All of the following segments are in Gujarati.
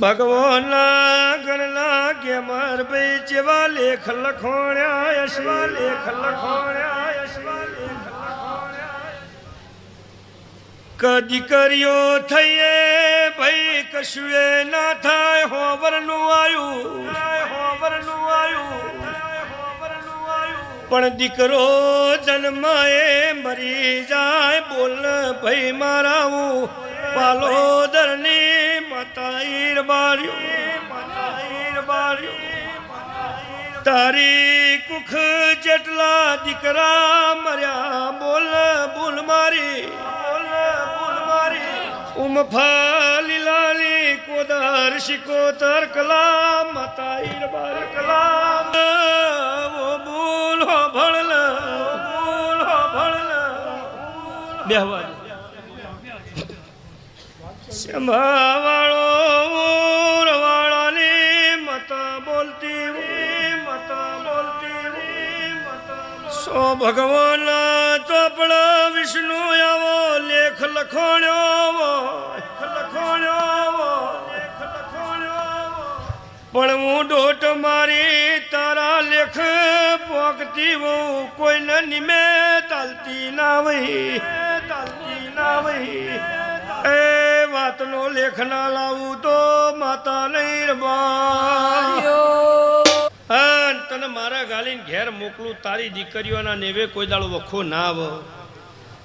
ભગવાનના ગણના કે માર ભાઈ જેવા લેખ લખોણ્યા યશવા લેખ લખોણ્યા યશવા લેખ કદી કર્યો થઈએ ભાઈ કશું ના થાય. પણ દીકરો જન્માએ મરી જાય, બોલ ભાઈ મારા હું પાલોદરની મતાઈર બાર્યું મતાઈર બાર્યું તારી કુખ જેટલા દીકરા મર્યા, બોલ બોલ મારી. બોલ બોલ મારી ઉમફા લીલાલી કોદાર શિકોતર કલા, મતાઈર બાર કલા. બેહવા સંભાવાળો મતા બોલતી મત બોલતી સો ભગવાન ચોપડા વિષ્ણુ આવો, લેખ લખોણ્યો લખોણ્યો લેખ લખોણ્યો પણ હું ડોટ મારી તારા લેખ પોકતી હું કોઈને નિમે તાલતી ના વહી. તાલતી ના વહી એ વાતનો લેખ ના લાવું તો માતા નહીં રબા તને મારા ગાલીને ઘેર મોકલું તારી દીકરીઓના નેવે કોઈ દાડો વખો ના આવ.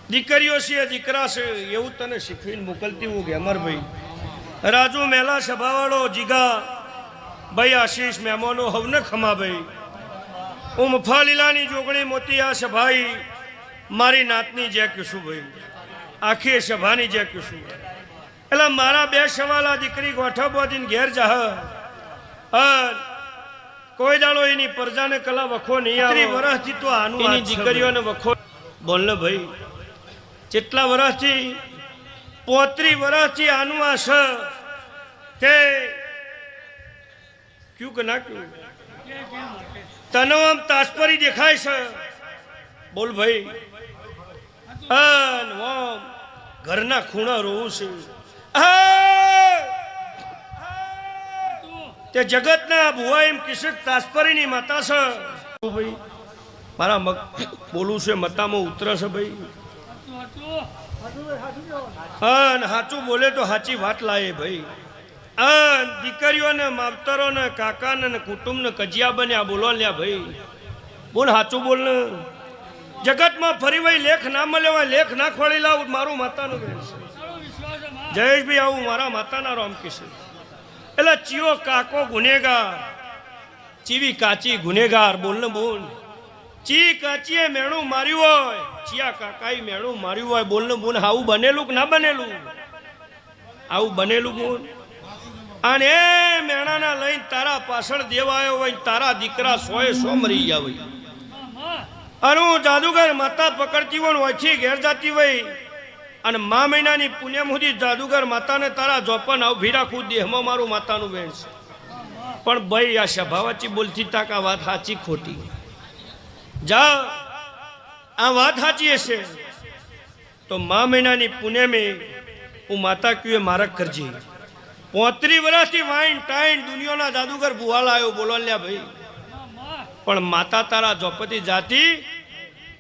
દીકરીઓ છે દીકરા છે એવું તને શીખવીને મોકલતી હું ગેમરભાઈ રાજુ મેલા સભાવાળો જીગા ભાઈ આશીષ મહેમાનો હવને ખમા ભાઈ. હું મફાલીલાની જોગણી મોતી આ સભાઈ મારી નાતની જે કશું ભાઈ આખી સભાની જે કશું એટલે મારા બે સવાલા દીકરી ગોઠવવાથી ઘેર જાહ કોઈ દાડો એની પ્રજાને કલા વખો નહીં આવે. વર્ષથી તો આનું એની દીકરીઓને વખો બોલ ને ભાઈ જેટલા વર્ષથી પોત્રી વર્ષથી આનું આ છે તે ક્યું કે ના ક્યું? તનો આમ તાસ્પરી દેખાય છે બોલ ભાઈ. ઓમ ઘરના ખૂણા રોવું છે! તે જગતના ભુવા એમ કિશક તાસ્પરીની માતા છે. ભાઈ. મારા મગ બોલું છે, મતામાં ઉતરે છે ભાઈ. અન સાચું બોલે તો સાચી વાત લાવે ભાઈ. અન દીકરીઓને, માવતરોને, કાકાને કુટુંબને કજિયા બન્યા બોલો લ્યા ભાઈ. બોલ સાચું બોલ ને. જગતમાં ફરી વહી લેખ ના હોય, લેખ ના ખોળી લાવું, મારું માતાનું બેન છે. જયેશભાઈ, આવું મારા માતાના રામ કિશન એટલે ચિયો કાકો ગુનેગાર, ચીવી કાચી ગુનેગાર બોલ ને બોલ. ચી કાચીએ મેણું માર્યું હોય, ચિયા કાકાએ મેણું માર્યું હોય બોલ ને બોલ. આવું બનેલું કે ના બનેલું? આવું બનેલું બોલ. અને એ મેણાના લઈને તારા પાછળ દેવાયો હોય તારા દીકરા સોએ સો મરી ગયા હોય. અને હું જાદુગર માતા પકડતી હોય ઓછી ઘેર જતી હોય. અને મા મહિનાની પુણ્ય સુધી જાદુગર માતાને તારા જોપન આવ ભી રાખું, દેહમાં મારું માતાનું બેન છે. પણ ભાઈ, આ સભાવાચી બોલતી તાક વાત સાચી ખોટી. જા, આ વાત સાચી હશે. તો મા મહિનાની પુણ્યમે હું માતા કીએ મારક કરજે. પોત્રી વર્ષથી વાઈન ટાઈન દુનિયાના જાદુગર ભુવાલ આવ્યો બોલો લ્યા ભાઈ. પણ માતા તારા જોપતી જાતી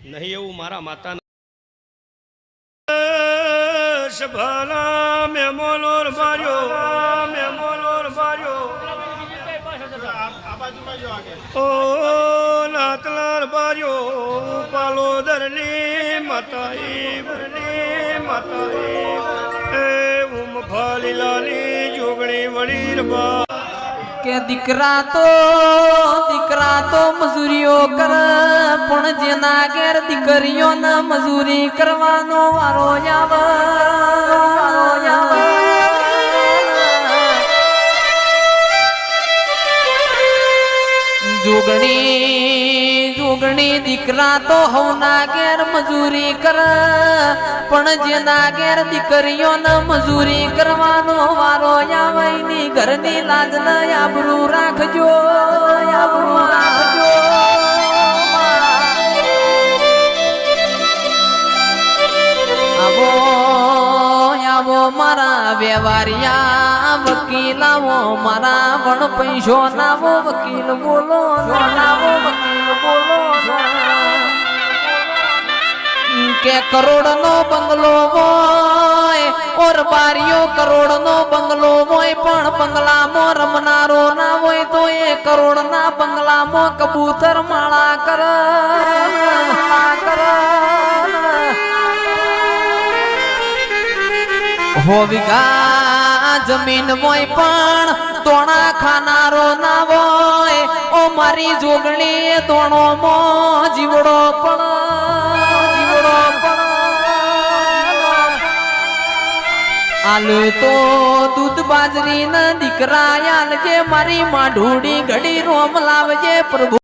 નહીં એવું મારા માતા સભાના મેમોનોર માર્યો મેમોનોર માર્યો. ઓ નાતલાર બાર્યો પાલોદરની માતાઈ વરની માતાઈ. એ ઉમ ફાલી લાલી જોગણી વળી રબા કે દીકરા તો દીકરા તો મજૂરીઓ કર. પણ જેના ઘેર દીકરીઓને મજૂરી કરવાનો વારો આવે. જોગણી જોગણી દીકરા તો હવના ઘેર મજૂરી કર. પણ જેના ઘેર દીકરીઓને મજૂરી કરવાનો વારો આવે ઘરની લાજ ન આબરૂ રાખજો. આબરૂ વ્યવહારિયા વકીલાવો મારા પણ પૈસો નાવો વકીલ બોલો નાવો વકીલ બોલો કે કરોડ નો બંગલો હોય, ઓર બારીઓ કરોડ નો બંગલો હોય, પણ બંગલામાં રમનારો ના હોય, તો એ કરોડ ના બંગલામાં કબૂતર માળા કર કર. હોવિગા જમીન હોય પણ તોણા ખાનારો ના હોય. ઓ મારી જોગણી, તોણો મો જીવડો પણ, જીવડો આલુ તો દૂધ બાજરી ના દીકરા આલજે મારી માઢુડી ઘડી રોમ લાવજે પ્રભુ.